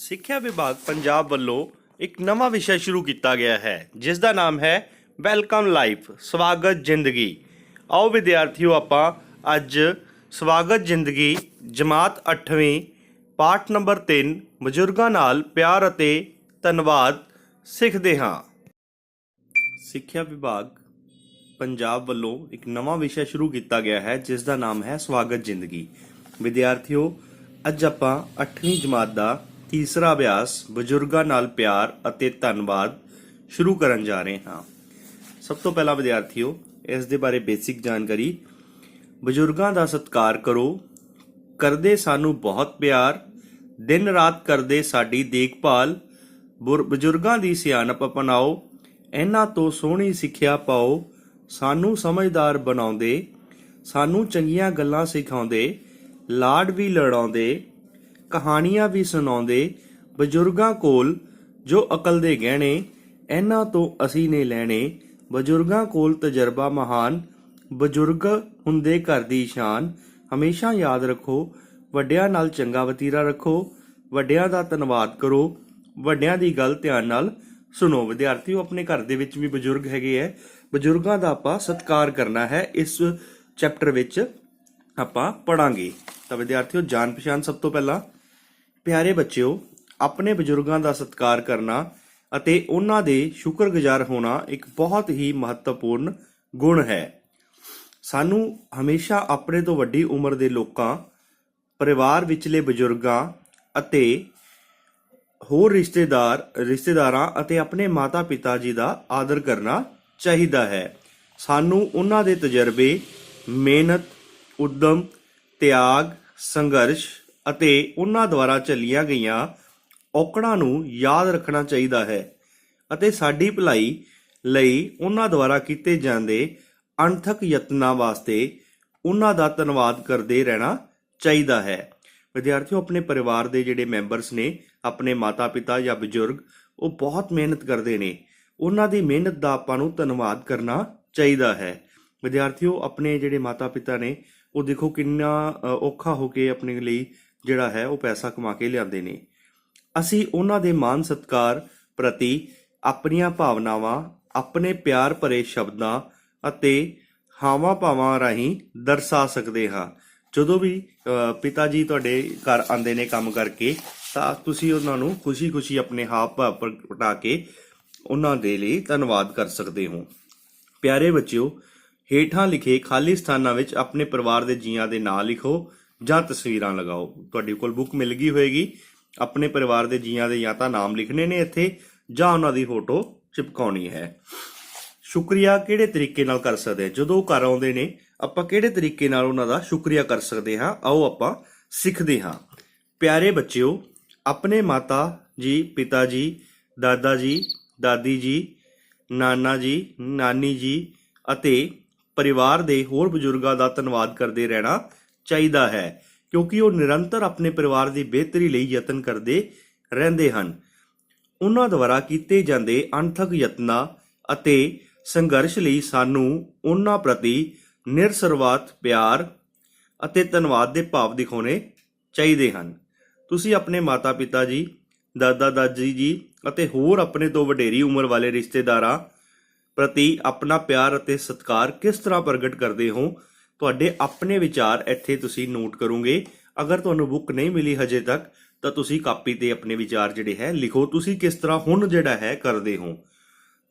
ਸਿੱਖਿਆ ਵਿਭਾਗ ਪੰਜਾਬ ਵੱਲੋਂ ਇੱਕ ਨਵਾਂ ਵਿਸ਼ਾ ਸ਼ੁਰੂ ਕੀਤਾ ਗਿਆ ਹੈ ਜਿਸ ਦਾ ਨਾਮ ਹੈ ਵੈਲਕਮ ਲਾਈਫ, ਸਵਾਗਤ ਜ਼ਿੰਦਗੀ। ਆਓ ਵਿਦਿਆਰਥੀਓ, ਆਪਾਂ ਅੱਜ ਸਵਾਗਤ ਜ਼ਿੰਦਗੀ ਜਮਾਤ 8ਵੀਂ ਪਾਠ ਨੰਬਰ 3 ਬਜ਼ੁਰਗਾਂ ਨਾਲ ਪਿਆਰ ਅਤੇ ਧੰਨਵਾਦ ਸਿੱਖਦੇ ਹਾਂ। ਸਿੱਖਿਆ ਵਿਭਾਗ ਪੰਜਾਬ ਵੱਲੋਂ ਇੱਕ ਨਵਾਂ ਵਿਸ਼ਾ ਸ਼ੁਰੂ ਕੀਤਾ ਗਿਆ ਹੈ ਜਿਸ ਦਾ ਨਾਮ ਹੈ ਸਵਾਗਤ ਜ਼ਿੰਦਗੀ। ਵਿਦਿਆਰਥੀਓ, ਅੱਜ ਆਪਾਂ 8ਵੀਂ ਜਮਾਤ ਦਾ ਤੀਸਰਾ ਅਭਿਆਸ ਬਜ਼ੁਰਗਾਂ ਨਾਲ ਪਿਆਰ ਅਤੇ ਧੰਨਵਾਦ ਸ਼ੁਰੂ ਕਰਨ ਜਾ ਰਹੇ ਹਾਂ। ਸਭ ਤੋਂ ਪਹਿਲਾਂ ਵਿਦਿਆਰਥੀਓ, ਇਸ ਦੇ ਬਾਰੇ ਬੇਸਿਕ ਜਾਣਕਾਰੀ। ਬਜ਼ੁਰਗਾਂ ਦਾ ਸਤਿਕਾਰ ਕਰੋ। ਕਰਦੇ ਸਾਨੂੰ ਬਹੁਤ ਪਿਆਰ। ਦਿਨ ਰਾਤ ਕਰਦੇ ਸਾਡੀ ਦੇਖਭਾਲ। ਬੁਰ- ਬਜ਼ੁਰਗਾਂ ਦੀ ਸਿਆਣਪ ਅਪਣਾਓ। ਇਹਨਾਂ ਤੋਂ ਸੋਹਣੀ ਸਿੱਖਿਆ ਪਾਓ। ਸਾਨੂੰ ਸਮਝਦਾਰ ਬਣਾਉਂਦੇ। ਸਾਨੂੰ ਚੰਗੀਆਂ ਗੱਲਾਂ ਸਿਖਾਉਂਦੇ। ਲਾਡ ਵੀ ਲੜਾਉਂਦੇ। ਕਹਾਣੀਆਂ ਵੀ ਸੁਣਾਉਂਦੇ ਬਜ਼ੁਰਗਾਂ ਕੋਲ ਜੋ ਅਕਲ ਦੇ ਗਹਿਣੇ, ਇਹਨਾਂ ਤੋਂ ਅਸੀਂ ਨੇ ਲੈਣੇ। ਬਜ਼ੁਰਗਾਂ ਕੋਲ ਤਜਰਬਾ ਮਹਾਨ, ਬਜ਼ੁਰਗ ਹੁੰਦੇ ਘਰ ਦੀ ਸ਼ਾਨ। ਹਮੇਸ਼ਾ ਯਾਦ ਰੱਖੋ, ਵੱਡਿਆਂ ਨਾਲ ਚੰਗਾ ਵਤੀਰਾ ਰੱਖੋ, ਵੱਡਿਆਂ ਦਾ ਧੰਨਵਾਦ ਕਰੋ, ਵੱਡਿਆਂ ਦੀ ਗੱਲ ਧਿਆਨ ਨਾਲ ਸੁਣੋ। ਵਿਦਿਆਰਥੀਓ, ਆਪਣੇ ਘਰ ਦੇ ਵਿੱਚ ਵੀ ਬਜ਼ੁਰਗ ਹੈਗੇ ਐ। ਬਜ਼ੁਰਗਾਂ ਦਾ ਆਪਾਂ ਸਤਿਕਾਰ ਕਰਨਾ ਹੈ, ਇਸ ਚੈਪਟਰ ਵਿੱਚ ਆਪਾਂ ਪੜਾਂਗੇ। ਤਾਂ ਵਿਦਿਆਰਥੀਓ ਜਾਣ ਪਛਾਣ ਸਭ ਤੋਂ ਪਹਿਲਾਂ ਪਿਆਰੇ ਬੱਚਿਓ, ਆਪਣੇ ਬਜ਼ੁਰਗਾਂ ਦਾ ਸਤਿਕਾਰ ਕਰਨਾ ਅਤੇ ਉਹਨਾਂ ਦੇ ਸ਼ੁਕਰਗੁਜ਼ਾਰ ਹੋਣਾ ਇੱਕ ਬਹੁਤ ਹੀ ਮਹੱਤਵਪੂਰਨ ਗੁਣ ਹੈ। ਸਾਨੂੰ ਹਮੇਸ਼ਾ ਆਪਣੇ ਤੋਂ ਵੱਡੀ ਉਮਰ ਦੇ ਲੋਕਾਂ, ਪਰਿਵਾਰ ਵਿਚਲੇ ਬਜ਼ੁਰਗਾਂ ਅਤੇ ਹੋਰ ਰਿਸ਼ਤੇਦਾਰ, ਰਿਸ਼ਤੇਦਾਰਾਂ ਅਤੇ ਆਪਣੇ ਮਾਤਾ-ਪਿਤਾ ਜੀ ਦਾ ਆਦਰ ਕਰਨਾ ਚਾਹੀਦਾ ਹੈ। ਸਾਨੂੰ ਉਹਨਾਂ ਦੇ ਤਜਰਬੇ, ਮਿਹਨਤ, ਉਦਮ, ਤਿਆਗ, ਸੰਘਰਸ਼ ਅਤੇ ਉਹਨਾਂ ਦੁਆਰਾ ਚੱਲੀਆਂ ਗਈਆਂ ਔਕੜਾਂ ਨੂੰ ਯਾਦ ਰੱਖਣਾ ਚਾਹੀਦਾ ਹੈ ਅਤੇ ਸਾਡੀ ਭਲਾਈ ਲਈ ਉਹਨਾਂ ਦੁਆਰਾ ਕੀਤੇ ਜਾਂਦੇ ਅਣਥਕ ਯਤਨਾਂ ਵਾਸਤੇ ਉਹਨਾਂ ਦਾ ਧੰਨਵਾਦ ਕਰਦੇ ਰਹਿਣਾ ਚਾਹੀਦਾ ਹੈ। ਵਿਦਿਆਰਥੀਓ, ਆਪਣੇ ਪਰਿਵਾਰ ਦੇ ਜਿਹੜੇ ਮੈਂਬਰਸ ਨੇ, ਆਪਣੇ ਮਾਤਾ-ਪਿਤਾ ਜਾਂ ਬਜ਼ੁਰਗ, ਉਹ ਬਹੁਤ ਮਿਹਨਤ ਕਰਦੇ ਨੇ। ਉਹਨਾਂ ਦੀ ਮਿਹਨਤ ਦਾ ਆਪਾਂ ਨੂੰ ਧੰਨਵਾਦ ਕਰਨਾ ਚਾਹੀਦਾ ਹੈ। ਵਿਦਿਆਰਥੀਓ, ਆਪਣੇ ਜਿਹੜੇ ਮਾਤਾ-ਪਿਤਾ ਨੇ, ਉਹ ਦੇਖੋ ਕਿੰਨਾ ਔਖਾ ਹੋ ਕੇ ਆਪਣੇ ਲਈ ਜਿਹੜਾ ਹੈ, ਉਹ ਪੈਸਾ ਕਮਾ ਕੇ ਲਿਆਉਂਦੇ ਨੇ। ਅਸੀਂ ਉਹਨਾਂ ਦੇ ਮਾਨ ਸਤਕਾਰ ਪ੍ਰਤੀ ਆਪਣੀਆਂ ਭਾਵਨਾਵਾਂ, ਆਪਣੇ ਪਿਆਰ ਭਰੇ ਸ਼ਬਦਾਂ ਅਤੇ ਹਾਵਾਂ ਭਾਵਾਂ ਰਾਹੀਂ ਦਰਸਾ ਸਕਦੇ ਹਾਂ। ਜਦੋਂ ਵੀ ਪਿਤਾ ਜੀ ਤੁਹਾਡੇ ਘਰ ਆਉਂਦੇ ਨੇ ਕੰਮ ਕਰਕੇ, ਤਾਂ ਤੁਸੀਂ ਉਹਨਾਂ ਨੂੰ ਖੁਸ਼ੀ-ਖੁਸ਼ੀ ਆਪਣੇ ਹਾਵ ਭਾਵ ਪ੍ਰਗਟਾ ਕੇ ਉਹਨਾਂ ਦੇ ਲਈ ਧੰਨਵਾਦ ਕਰ ਸਕਦੇ ਹੋ। ਪਿਆਰੇ ਬੱਚਿਓ, ਹੇਠਾਂ ਲਿਖੇ ਖਾਲੀ ਸਥਾਨਾਂ ਵਿੱਚ ਆਪਣੇ ਪਰਿਵਾਰ ਦੇ ਜੀਆਂ ਦੇ ਨਾਂ ਲਿਖੋ। ਜਾਂ ਤਸਵੀਰਾਂ ਲਗਾਓ। ਤੁਹਾਡੇ ਕੋਲ ਬੁੱਕ ਮਿਲ ਗਈ ਹੋਏਗੀ। ਆਪਣੇ ਪਰਿਵਾਰ ਦੇ ਜੀਆਂ ਦੇ ਜਾਂ ਤਾਂ ਨਾਮ ਲਿਖਣੇ ਨੇ ਇੱਥੇ, ਜਾਂ ਉਹਨਾਂ ਦੀ ਫੋਟੋ ਚਿਪਕਾਉਣੀ ਹੈ। ਸ਼ੁਕਰੀਆ, ਕਿਹੜੇ ਤਰੀਕੇ ਨਾਲ ਕਰ ਸਕਦੇ ਹਾਂ ਜਦੋਂ ਉਹ ਘਰ ਆਉਂਦੇ ਨੇ, ਆਪਾਂ ਕਿਹੜੇ ਤਰੀਕੇ ਨਾਲ ਉਹਨਾਂ ਦਾ ਸ਼ੁਕਰੀਆ ਕਰ ਸਕਦੇ ਹਾਂ? ਆਓ ਆਪਾਂ ਸਿੱਖਦੇ ਹਾਂ। ਪਿਆਰੇ ਬੱਚਿਓ, ਆਪਣੇ ਮਾਤਾ ਜੀ, ਪਿਤਾ ਜੀ, ਦਾਦਾ ਜੀ, ਦਾਦੀ ਜੀ, ਨਾਨਾ ਜੀ, ਨਾਨੀ ਜੀ ਅਤੇ ਪਰਿਵਾਰ ਦੇ ਹੋਰ ਬਜ਼ੁਰਗਾਂ ਦਾ ਧੰਨਵਾਦ ਕਰਦੇ ਰਹਿਣਾ ਚਾਹੀਦਾ ਹੈ, ਕਿਉਂਕਿ ਉਹ ਨਿਰੰਤਰ ਆਪਣੇ ਪਰਿਵਾਰ ਦੀ ਬਿਹਤਰੀ ਲਈ ਯਤਨ ਕਰਦੇ ਰਹਿੰਦੇ ਹਨ। ਉਹਨਾਂ ਦੁਆਰਾ ਕੀਤੇ ਜਾਂਦੇ ਅਣਥਕ ਯਤਨਾਂ ਅਤੇ ਸੰਘਰਸ਼ ਲਈ ਸਾਨੂੰ ਉਹਨਾਂ ਪ੍ਰਤੀ ਨਿਰਸਰਵਾਤ, ਪਿਆਰ ਅਤੇ ਧੰਨਵਾਦ ਦੇ ਭਾਵ ਦਿਖਾਉਣੇ ਚਾਹੀਦੇ ਹਨ। ਤੁਸੀਂ ਆਪਣੇ ਮਾਤਾ-ਪਿਤਾ ਜੀ ਦਾਦਾ ਦਾਦੀ ਜੀ ਅਤੇ ਹੋਰ ਆਪਣੇ ਤੋਂ ਵਡੇਰੀ ਉਮਰ ਵਾਲੇ ਰਿਸ਼ਤੇਦਾਰਾਂ ਪ੍ਰਤੀ ਆਪਣਾ ਪਿਆਰ ਅਤੇ ਸਤਿਕਾਰ ਕਿਸ ਤਰ੍ਹਾਂ ਪ੍ਰਗਟ ਕਰਦੇ ਹੋ ਤੁਹਾਡੇ ਆਪਣੇ ਵਿਚਾਰ ਇੱਥੇ ਤੁਸੀਂ ਨੋਟ ਕਰੋਗੇ। ਅਗਰ ਤੁਹਾਨੂੰ ਬੁੱਕ ਨਹੀਂ ਮਿਲੀ ਹਜੇ ਤੱਕ, ਤਾਂ ਤੁਸੀਂ ਕਾਪੀ ਤੇ ਆਪਣੇ ਵਿਚਾਰ ਜਿਹੜੇ ਹੈ ਲਿਖੋ। ਤੁਸੀਂ ਕਿਸ ਤਰ੍ਹਾਂ ਹੁਣ ਜਿਹੜਾ ਹੈ ਕਰਦੇ ਹੋ?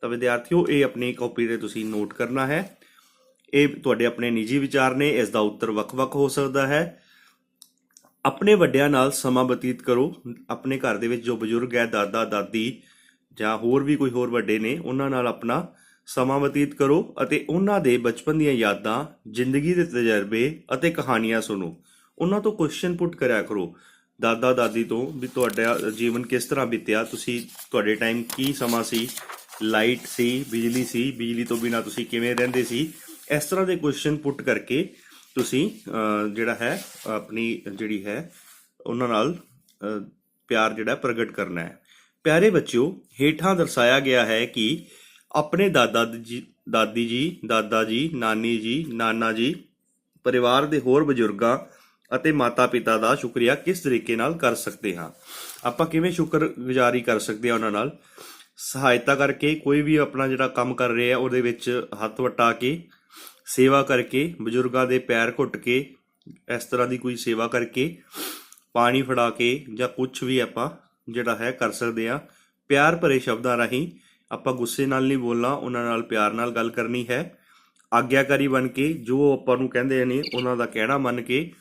ਤਾਂ ਵਿਦਿਆਰਥੀਓ, ਇਹ ਆਪਣੀ ਕਾਪੀ ਤੇ ਤੁਸੀਂ ਨੋਟ ਕਰਨਾ ਹੈ। ਇਹ ਤੁਹਾਡੇ ਆਪਣੇ ਨਿੱਜੀ ਵਿਚਾਰ ਨੇ, ਇਸ ਦਾ ਉੱਤਰ ਵੱਖ-ਵੱਖ ਹੋ ਸਕਦਾ ਹੈ। ਆਪਣੇ ਵੱਡਿਆਂ ਨਾਲ ਸਮਾਂ ਬਤੀਤ ਕਰੋ। ਆਪਣੇ ਘਰ ਦੇ ਵਿੱਚ ਜੋ ਬਜ਼ੁਰਗ ਹੈ, ਦਾਦਾ, ਦਾਦੀ ਜਾਂ ਹੋਰ ਵੀ ਕੋਈ ਹੋਰ ਵੱਡੇ ਨੇ, ਉਹਨਾਂ ਨਾਲ ਆਪਣਾ ਸਮਾਂ ਬਤੀਤ ਕਰੋ ਅਤੇ ਉਹਨਾਂ ਦੇ ਬਚਪਨ ਦੀਆਂ ਯਾਦਾਂ, ਜ਼ਿੰਦਗੀ ਦੇ ਤਜਰਬੇ ਅਤੇ ਕਹਾਣੀਆਂ ਸੁਣੋ। ਉਹਨਾਂ ਤੋਂ ਕੁਐਸਚਨ ਪੁੱਟ ਕਰਿਆ ਕਰੋ। ਦਾਦਾ, ਦਾਦੀ ਤੋਂ ਵੀ ਤੁਹਾਡਾ ਜੀਵਨ ਕਿਸ ਤਰ੍ਹਾਂ ਬੀਤਿਆ? ਤੁਸੀਂ ਤੁਹਾਡੇ ਟਾਈਮ ਕੀ ਸਮਾਂ ਸੀ? ਲਾਈਟ ਸੀ, ਬਿਜਲੀ ਸੀ? ਬਿਜਲੀ ਤੋਂ ਬਿਨਾ ਤੁਸੀਂ ਕਿਵੇਂ ਰਹਿੰਦੇ ਸੀ? ਇਸ ਤਰ੍ਹਾਂ ਦੇ ਕੁਐਸਚਨ ਪੁੱਟ ਕਰਕੇ ਤੁਸੀਂ ਜਿਹੜਾ ਹੈ, ਆਪਣੀ ਜਿਹੜੀ ਹੈ, ਉਹਨਾਂ ਨਾਲ ਪਿਆਰ ਜਿਹੜਾ ਪ੍ਰਗਟ ਕਰਨਾ ਹੈ। ਪਿਆਰੇ ਬੱਚਿਓ, ਹੇਠਾਂ ਦਰਸਾਇਆ ਗਿਆ ਹੈ ਕਿ ਆਪਣੇ ਦਾਦਾ ਜੀ, ਦਾਦੀ ਜੀ, ਦਾਦਾ ਜੀ, ਨਾਨੀ ਜੀ, ਨਾਨਾ ਜੀ, ਪਰਿਵਾਰ ਦੇ ਹੋਰ ਬਜ਼ੁਰਗਾਂ ਅਤੇ ਮਾਤਾ-ਪਿਤਾ ਦਾ ਸ਼ੁਕਰੀਆ ਕਿਸ ਤਰੀਕੇ ਨਾਲ ਕਰ ਸਕਦੇ ਹਾਂ? ਆਪਾਂ ਕਿਵੇਂ ਸ਼ੁਕਰਗੁਜ਼ਾਰੀ ਕਰ ਸਕਦੇ ਹਾਂ ਉਹਨਾਂ ਨਾਲ? ਸਹਾਇਤਾ ਕਰਕੇ, ਕੋਈ ਵੀ ਆਪਣਾ ਜਿਹੜਾ ਕੰਮ ਕਰ ਰਿਹਾ, ਉਹਦੇ ਵਿੱਚ ਹੱਥ ਵਟਾ ਕੇ, ਸੇਵਾ ਕਰਕੇ, ਬਜ਼ੁਰਗਾਂ ਦੇ ਪੈਰ ਘੁੱਟ ਕੇ, ਇਸ ਤਰ੍ਹਾਂ ਦੀ ਕੋਈ ਸੇਵਾ ਕਰਕੇ, ਪਾਣੀ ਫੜਾ ਕੇ ਜਾਂ ਕੁਝ ਵੀ ਆਪਾਂ ਜਿਹੜਾ ਹੈ ਕਰ ਸਕਦੇ ਆ ਪਿਆਰ ਭਰੇ ਸ਼ਬਦਾਂ ਰਾਹੀਂ ਆਪਾਂ ਗੁੱਸੇ ਨਾਲ ਨਹੀਂ ਬੋਲਣਾ, ਉਹਨਾਂ ਨਾਲ ਪਿਆਰ ਨਾਲ ਗੱਲ ਕਰਨੀ ਹੈ। ਆਗਿਆਕਾਰੀ ਬਣ ਕੇ, ਜੋ ਆਪਾਂ ਨੂੰ ਕਹਿੰਦੇ ਨੇ, ਉਹਨਾਂ ਦਾ ਕਹਿਣਾ ਮੰਨ ਕੇ,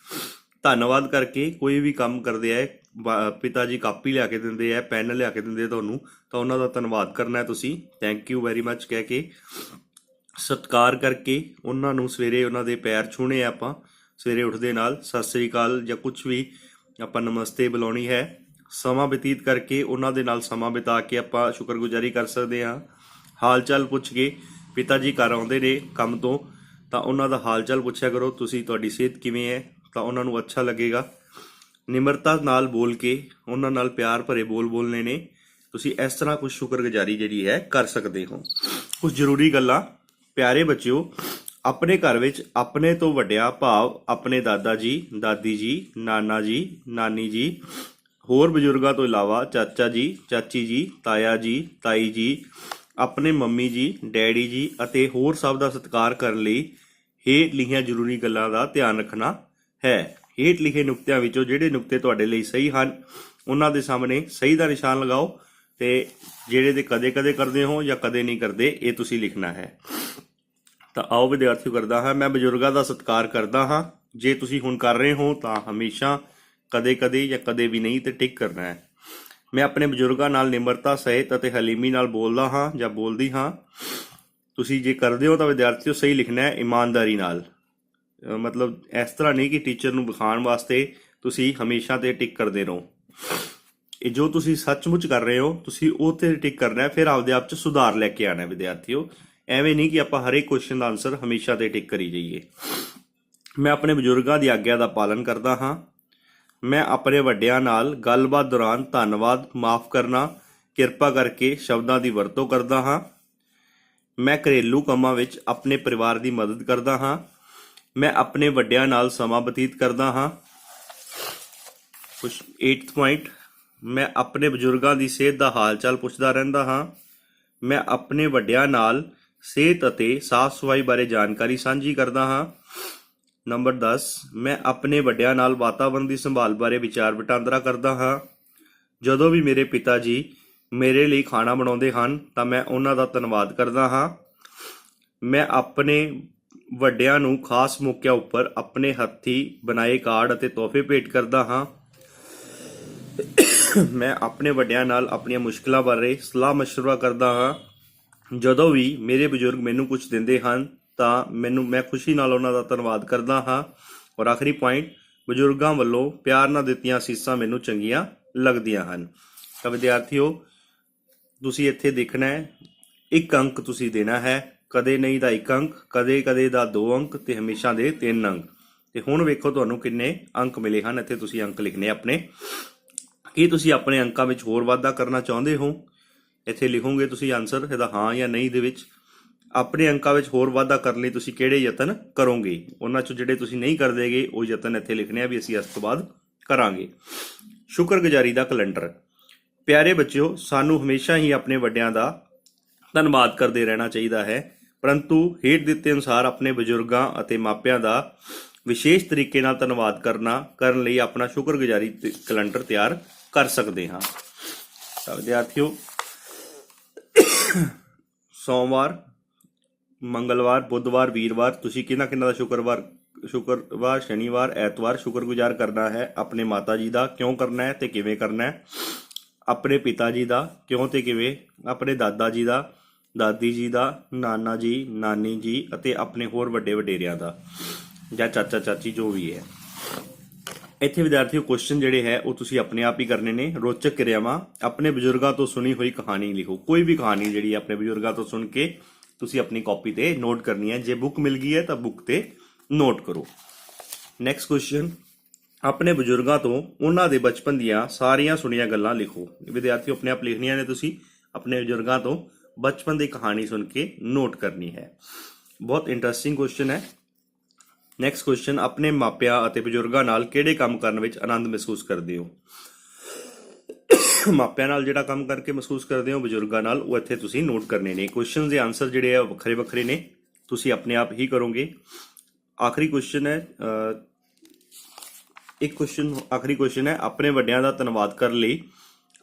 ਧੰਨਵਾਦ ਕਰਕੇ ਕੋਈ ਵੀ ਕੰਮ ਕਰਦੇ ਆ ਬ- ਪਿਤਾ ਜੀ ਕਾਪੀ ਲਿਆ ਕੇ ਦਿੰਦੇ ਆ, ਪੈਨ ਲਿਆ ਕੇ ਦਿੰਦੇ ਆ ਤੁਹਾਨੂੰ, ਤਾਂ ਉਹਨਾਂ ਦਾ ਧੰਨਵਾਦ ਕਰਨਾ ਹੈ ਤੁਸੀਂ। ਥੈਂਕ ਯੂ ਵੈਰੀ ਮੱਚ ਕਹਿ ਕੇ, ਸਤਿਕਾਰ ਕਰਕੇ ਉਹਨਾਂ ਨੂੰ ਸਵੇਰੇ ਉਹਨਾਂ ਦੇ ਪੈਰ ਛੂਹਣੇ ਆ ਆਪਾਂ। ਸਵੇਰੇ ਉੱਠਦੇ ਨਾਲ, ਸਤਿ ਸ੍ਰੀ ਅਕਾਲ ਜਾਂ ਕੁਝ ਵੀ ਆਪਾਂ ਨਮਸਤੇ ਬੁਲਾਉਣੀ ਹੈ। ਸਮਾਂ ਬਤੀਤ ਕਰਕੇ ਉਹਨਾਂ ਦੇ ਨਾਲ ਸਮਾਂ ਬਿਤਾ ਕੇ ਆਪਾਂ ਸ਼ੁਕਰਗੁਜ਼ਾਰੀ ਕਰ ਸਕਦੇ ਹਾਂ। ਹਾਲ ਚਾਲ ਪੁੱਛ ਕੇ ਪਿਤਾ ਜੀ ਘਰ ਆਉਂਦੇ ਨੇ ਕੰਮ ਤੋਂ, ਤਾਂ ਉਹਨਾਂ ਦਾ ਹਾਲ ਚਾਲ ਪੁੱਛਿਆ ਕਰੋ, ਤੁਸੀਂ, ਤੁਹਾਡੀ ਸਿਹਤ ਕਿਵੇਂ ਹੈ? ਤਾਂ ਉਹਨਾਂ ਨੂੰ ਅੱਛਾ ਲੱਗੇਗਾ। ਨਿਮਰਤਾ ਨਾਲ ਬੋਲ ਕੇ ਉਹਨਾਂ ਨਾਲ ਪਿਆਰ ਭਰੇ ਬੋਲ ਬੋਲਨੇ ਨੇ। ਤੁਸੀਂ ਇਸ ਤਰ੍ਹਾਂ ਕੁਝ ਸ਼ੁਕਰਗੁਜ਼ਾਰੀ ਜਿਹੜੀ ਹੈ ਕਰ ਸਕਦੇ ਹੋ। ਕੁਝ ਜ਼ਰੂਰੀ ਗੱਲਾਂ। ਪਿਆਰੇ ਬੱਚਿਓ, ਆਪਣੇ ਘਰ ਵਿੱਚ ਆਪਣੇ ਤੋਂ ਵੱਡਿਆ ਭਾਵ ਆਪਣੇ ਦਾਦਾ ਜੀ, ਦਾਦੀ ਜੀ, ਨਾਨਾ ਜੀ, ਨਾਨੀ ਜੀ ਹੋਰ ਬਜ਼ੁਰਗਾਂ ਤੋਂ ਇਲਾਵਾ ਚਾਚਾ ਜੀ, ਚਾਚੀ ਜੀ, ਤਾਇਆ ਜੀ, ਤਾਈ ਜੀ, ਆਪਣੇ ਮੰਮੀ ਜੀ, ਡੈਡੀ ਜੀ ਅਤੇ ਹੋਰ ਸਭ ਦਾ ਸਤਿਕਾਰ ਕਰਨ ਲਈ ਹੇਠ ਲਿਖੀਆਂ ਜ਼ਰੂਰੀ ਗੱਲਾਂ ਦਾ ਧਿਆਨ ਰੱਖਣਾ ਹੈ। ਹੇਠ ਲਿਖੇ ਨੁਕਤਿਆਂ ਵਿੱਚੋਂ ਜਿਹੜੇ ਨੁਕਤੇ ਤੁਹਾਡੇ ਲਈ ਸਹੀ ਹਨ, ਉਹਨਾਂ ਦੇ ਸਾਹਮਣੇ ਸਹੀ ਦਾ ਨਿਸ਼ਾਨ ਲਗਾਓ ਤੇ ਜਿਹੜੇ ਦੇ ਕਦੇ-ਕਦੇ ਕਰਦੇ ਹੋ ਜਾਂ ਕਦੇ ਨਹੀਂ ਕਰਦੇ, ਇਹ ਤੁਸੀਂ ਲਿਖਣਾ ਹੈ। ਤਾਂ ਆਓ ਵਿਦਿਆਰਥੀਓ ਕਰਦਾ ਹਾਂ, ਮੈਂ ਬਜ਼ੁਰਗਾਂ ਦਾ ਸਤਿਕਾਰ ਕਰਦਾ ਹਾਂ। ਜੇ ਤੁਸੀਂ ਹੁਣ ਕਰ ਰਹੇ ਹੋ ਤਾਂ ਹਮੇਸ਼ਾ ਕਦੇ-ਕਦੇ ਜਾਂ ਕਦੇ ਵੀ ਨਹੀਂ ਤੇ ਟਿਕ ਕਰਨਾ ਹੈ। ਮੈਂ ਆਪਣੇ ਬਜ਼ੁਰਗਾਂ ਨਾਲ ਨਿਮਰਤਾ ਸਹਿਤ ਅਤੇ ਹਲੀਮੀ ਨਾਲ ਬੋਲਦਾ ਹਾਂ ਜਾਂ ਬੋਲਦੀ ਹਾਂ। ਤੁਸੀਂ ਜੇ ਕਰਦੇ ਹੋ ਤਾਂ ਵਿਦਿਆਰਥੀਓ ਸਹੀ ਲਿਖਣਾ ਹੈ, ਇਮਾਨਦਾਰੀ ਨਾਲ। ਮਤਲਬ ਇਸ ਤਰ੍ਹਾਂ ਨਹੀਂ ਕਿ ਟੀਚਰ ਨੂੰ ਵਿਖਾਉਣ ਵਾਸਤੇ ਤੁਸੀਂ ਹਮੇਸ਼ਾ ਤੇ ਟਿਕ ਕਰਦੇ ਰਹੋ। ਇਹ ਜੋ ਤੁਸੀਂ ਸੱਚਮੁੱਚ ਕਰ ਰਹੇ ਹੋ, ਤੁਸੀਂ ਉਹ ਤੇ ਟਿਕ ਕਰਨਾ ਹੈ, ਫਿਰ ਆਪਦੇ ਆਪ ਚ ਸੁਧਾਰ ਲੈ ਕੇ ਆਣਾ ਹੈ ਵਿਦਿਆਰਥੀਓ। ਐਵੇਂ ਨਹੀਂ ਕਿ ਆਪਾਂ ਹਰੇਕ ਕੁਐਸਚਨ ਦਾ ਆਨਸਰ ਹਮੇਸ਼ਾ ਤੇ ਟਿਕ ਕਰੀ ਜਾਈਏ। ਮੈਂ ਆਪਣੇ ਬਜ਼ੁਰਗਾਂ ਦੀ ਆਗਿਆ ਦਾ ਪਾਲਨ ਕਰਦਾ ਹਾਂ। ਮੈਂ ਆਪਣੇ ਵੱਡਿਆਂ ਨਾਲ ਗੱਲਬਾਤ ਦੌਰਾਨ ਧੰਨਵਾਦ ਮਾਫ ਕਰਨਾ, ਕਿਰਪਾ ਕਰਕੇ ਸ਼ਬਦਾਂ ਦੀ ਵਰਤੋਂ ਕਰਦਾ ਹਾਂ। ਮੈਂ ਘਰੇਲੂ ਕੰਮਾਂ ਵਿੱਚ ਆਪਣੇ ਪਰਿਵਾਰ ਦੀ ਮਦਦ ਕਰਦਾ ਹਾਂ। ਮੈਂ ਆਪਣੇ ਵੱਡਿਆਂ ਨਾਲ ਸਮਾਂ ਬਤੀਤ ਕਰਦਾ ਹਾਂ। ਕੁਛ 8th ਪੁਆਇੰਟ ਮੈਂ ਆਪਣੇ ਬਜ਼ੁਰਗਾਂ ਦੀ ਸਿਹਤ ਦਾ ਹਾਲ ਚਾਲ ਪੁੱਛਦਾ ਰਹਿੰਦਾ ਹਾਂ। ਮੈਂ ਆਪਣੇ ਵੱਡਿਆਂ ਨਾਲ ਸਿਹਤ ਅਤੇ ਸਾਫ਼ ਸਫ਼ਾਈ ਬਾਰੇ ਜਾਣਕਾਰੀ ਸਾਂਝੀ ਕਰਦਾ ਹਾਂ। ਨੰਬਰ 10 ਮੈਂ ਆਪਣੇ ਵੱਡਿਆਂ ਨਾਲ ਵਾਤਾਵਰਣ ਦੀ ਸੰਭਾਲ ਬਾਰੇ ਵਿਚਾਰ ਵਟਾਂਦਰਾ ਕਰਦਾ ਹਾਂ ਜਦੋਂ ਵੀ ਮੇਰੇ ਪਿਤਾ ਜੀ ਮੇਰੇ ਲਈ ਖਾਣਾ ਬਣਾਉਂਦੇ ਹਨ ਤਾਂ ਮੈਂ ਉਹਨਾਂ ਦਾ ਧੰਨਵਾਦ ਕਰਦਾ ਹਾਂ ਮੈਂ ਆਪਣੇ ਵੱਡਿਆਂ ਨੂੰ ਖਾਸ ਮੌਕਿਆਂ ਉੱਪਰ ਆਪਣੇ ਹੱਥੀ ਬਣਾਏ ਕਾਰਡ ਅਤੇ ਤੋਹਫੇ ਭੇਟ ਕਰਦਾ ਹਾਂ ਮੈਂ ਆਪਣੇ ਵੱਡਿਆਂ ਨਾਲ ਆਪਣੀਆਂ ਮੁਸ਼ਕਲਾਂ ਬਾਰੇ ਸਲਾਹ مشورہ ਕਰਦਾ ਹਾਂ ਜਦੋਂ ਵੀ ਮੇਰੇ ਬਜ਼ੁਰਗ ਮੈਨੂੰ ਕੁਝ ਦਿੰਦੇ ਹਨ ਤਾਂ ਮੈਨੂੰ, ਮੈਂ ਖੁਸ਼ੀ ਨਾਲ ਉਹਨਾਂ ਦਾ ਧੰਨਵਾਦ ਕਰਦਾ ਹਾਂ। ਔਰ ਆਖਰੀ ਪੁਆਇੰਟ ਬਜ਼ੁਰਗਾਂ ਵੱਲੋਂ ਪਿਆਰ ਨਾਲ ਦਿੱਤੀਆਂ ਅਸੀਸਾਂ ਮੈਨੂੰ ਚੰਗੀਆਂ ਲੱਗਦੀਆਂ ਹਨ। ਤਾਂ ਵਿਦਿਆਰਥੀਓ, ਤੁਸੀਂ ਇੱਥੇ ਦੇਖਣਾ ਹੈ, ਇੱਕ ਅੰਕ ਤੁਸੀਂ ਦੇਣਾ ਹੈ, ਕਦੇ ਨਹੀਂ ਦਾ ਇੱਕ ਅੰਕ, ਕਦੇ ਕਦੇ ਦਾ ਦੋ ਅੰਕ ਤੇ ਹਮੇਸ਼ਾ ਦੇ ਤਿੰਨ ਅੰਕ। ਤੇ ਹੁਣ ਵੇਖੋ ਤੁਹਾਨੂੰ ਕਿੰਨੇ ਅੰਕ ਮਿਲੇ ਹਨ, ਇੱਥੇ ਤੁਸੀਂ ਅੰਕ ਲਿਖਨੇ ਆਪਣੇ। ਕੀ ਤੁਸੀਂ ਆਪਣੇ ਅੰਕਾਂ ਵਿੱਚ ਹੋਰ ਵਾਧਾ ਕਰਨਾ ਚਾਹੁੰਦੇ ਹੋ? ਇੱਥੇ ਲਿਖੋਗੇ ਤੁਸੀਂ ਆਨਸਰ ਇਹਦਾ ਹਾਂ ਜਾਂ ਨਹੀਂ ਦੇ ਵਿੱਚ। ਆਪਣੇ ਅੰਕਾਂ ਵਿੱਚ ਹੋਰ ਵਾਧਾ ਕਰਨ ਲਈ ਤੁਸੀਂ ਕਿਹੜੇ ਯਤਨ ਕਰੋਗੇ? ਉਹਨਾਂ ਚੋਂ ਜਿਹੜੇ ਤੁਸੀਂ ਨਹੀਂ ਕਰਦੇਗੇ ਉਹ ਯਤਨ ਇੱਥੇ ਲਿਖਣੇ ਆ ਵੀ ਅਸੀਂ ਇਸ ਤੋਂ ਬਾਅਦ ਕਰਾਂਗੇ। ਸ਼ੁਕਰਗੁਜ਼ਾਰੀ ਦਾ ਕੈਲੰਡਰ। ਪਿਆਰੇ ਬੱਚਿਓ, ਸਾਨੂੰ ਹਮੇਸ਼ਾ ਹੀ ਆਪਣੇ ਵੱਡਿਆਂ ਦਾ ਧੰਨਵਾਦ ਕਰਦੇ ਰਹਿਣਾ ਚਾਹੀਦਾ ਹੈ। ਪਰੰਤੂ ਹੇਠ ਦਿੱਤੇ ਅਨੁਸਾਰ ਆਪਣੇ ਬਜ਼ੁਰਗਾਂ ਅਤੇ ਮਾਪਿਆਂ ਦਾ ਵਿਸ਼ੇਸ਼ ਤਰੀਕੇ ਨਾਲ ਧੰਨਵਾਦ ਕਰਨਾ, ਕਰਨ ਲਈ ਆਪਣਾ ਸ਼ੁਕਰਗੁਜ਼ਾਰੀ ਕੈਲੰਡਰ ਤਿਆਰ ਕਰ ਸਕਦੇ ਹਾਂ। ਤਾਂ ਵਿਦਿਆਰਥੀਓ, ਸੋਮਵਾਰ ਮੰਗਲਵਾਰ, ਬੁੱਧਵਾਰ, ਵੀਰਵਾਰ, ਤੁਸੀਂ ਕਿਹਨਾਂ ਕਿਹਨਾਂ ਦਾ ਸ਼ੁੱਕਰਵਾਰ ਸ਼ੁੱਕਰਵਾਰ, ਸ਼ਨੀਵਾਰ, ਐਤਵਾਰ ਸ਼ੁਕਰਗੁਜ਼ਾਰ ਕਰਨਾ ਹੈ? ਆਪਣੇ ਮਾਤਾ ਜੀ ਦਾ ਕਿਉਂ ਕਰਨਾ ਹੈ ਤੇ ਕਿਵੇਂ ਕਰਨਾ ਹੈ? ਆਪਣੇ ਪਿਤਾ ਜੀ ਦਾ ਕਿਉਂ ਤੇ ਕਿਵੇਂ? ਆਪਣੇ ਦਾਦਾ ਜੀ ਦਾ, ਦਾਦੀ ਜੀ ਦਾ, ਨਾਨਾ ਜੀ, ਨਾਨੀ ਜੀ ਅਤੇ ਆਪਣੇ ਹੋਰ ਵੱਡੇ ਵਡੇਰਿਆਂ ਦਾ, ਜਾਂ ਚਾਚਾ, ਚਾਚੀ ਜੋ ਵੀ ਹੈ। ਇੱਥੇ ਵਿਦਿਆਰਥੀਓ ਕੁਐਸਚਨ ਜਿਹੜੇ ਹੈ, ਉਹ ਤੁਸੀਂ ਆਪਣੇ ਆਪ ਹੀ ਕਰਨੇ ਨੇ। ਰੋਚਕ ਕਿਰਿਆਵਾਂ, ਆਪਣੇ ਬਜ਼ੁਰਗਾਂ ਤੋਂ ਸੁਣੀ ਹੋਈ ਕਹਾਣੀ ਲਿਖੋ। ਕੋਈ ਵੀ ਕਹਾਣੀ ਜਿਹੜੀ ਆਪਣੇ ਬਜ਼ੁਰਗਾਂ ਤੋਂ ਸੁਣ ਕੇ ਤੁਸੀਂ ਆਪਣੀ ਕਾਪੀ ਤੇ ਨੋਟ ਕਰਨੀ ਹੈ। ਜੇ ਬੁੱਕ ਮਿਲ ਗਈ ਹੈ ਤਾਂ ਬੁੱਕ ਤੇ ਨੋਟ ਕਰੋ। ਨੈਕਸਟ ਕੁਐਸਚਨ ਆਪਣੇ ਬਜ਼ੁਰਗਾਂ ਤੋਂ ਉਹਨਾਂ ਦੇ ਬਚਪਨ ਦੀਆਂ ਸਾਰੀਆਂ ਸੁਣੀਆਂ ਗੱਲਾਂ ਲਿਖੋ। ਵਿਦਿਆਰਥੀਓ, ਆਪਣੇ ਆਪ ਲਿਖਣੀਆਂ ਨੇ ਤੁਸੀਂ। ਆਪਣੇ ਬਜ਼ੁਰਗਾਂ ਤੋਂ ਬਚਪਨ ਦੀ ਕਹਾਣੀ ਸੁਣ ਕੇ ਨੋਟ ਕਰਨੀ ਹੈ। ਬਹੁਤ ਇੰਟਰਸਟਿੰਗ ਕੁਐਸਚਨ ਹੈ। ਨੈਕਸਟ ਕੁਐਸਚਨ ਆਪਣੇ ਮਾਪਿਆਂ ਅਤੇ ਬਜ਼ੁਰਗਾਂ ਨਾਲ ਕਿਹੜੇ ਕੰਮ ਕਰਨ ਵਿੱਚ ਆਨੰਦ ਮਹਿਸੂਸ ਕਰਦੇ ਹੋ? ਮਾਪਿਆਂ ਨਾਲ ਜਿਹੜਾ ਕੰਮ ਕਰਕੇ ਮਹਿਸੂਸ ਕਰਦੇ ਹੋ, ਬਜ਼ੁਰਗਾਂ ਨਾਲ, ਉਹ ਇੱਥੇ ਤੁਸੀਂ ਨੋਟ ਕਰਨੇ ਨੇ। ਕੁਐਸਚਨਸ ਦੇ ਆਨਸਰ ਜਿਹੜੇ ਆ ਵੱਖਰੇ ਵੱਖਰੇ ਨੇ। ਤੁਸੀਂ ਆਪਣੇ ਆਪ ਹੀ ਕਰੋਗੇ। ਆਖਰੀ ਕੁਐਸਚਨ ਹੈ ਇੱਕ ਕੁਐਸਚਨ ਆਖਰੀ ਕੁਐਸਚਨ ਹੈ, ਆਪਣੇ ਵੱਡਿਆਂ ਦਾ ਧੰਨਵਾਦ ਕਰਨ ਲਈ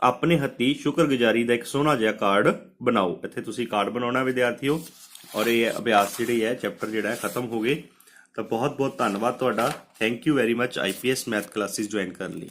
ਆਪਣੇ ਹੱਥੀ ਸ਼ੁਕਰਗੁਜ਼ਾਰੀ ਦਾ ਇੱਕ ਸੋਹਣਾ ਜਿਹਾ ਕਾਰਡ ਬਣਾਓ। ਇੱਥੇ ਤੁਸੀਂ ਕਾਰਡ ਬਣਾਉਣਾ, ਵਿਦਿਆਰਥੀਓ। ਔਰ ਇਹ ਅਭਿਆਸ ਜਿਹੜੇ ਹੈ ਚੈਪਟਰ ਜਿਹੜਾ ਹੈ, ਖਤਮ ਹੋ ਗਏ। ਤਾਂ ਬਹੁਤ ਬਹੁਤ ਧੰਨਵਾਦ ਤੁਹਾਡਾ। Thank you very much IPS math classes join ਕਰਨ ਲਈ।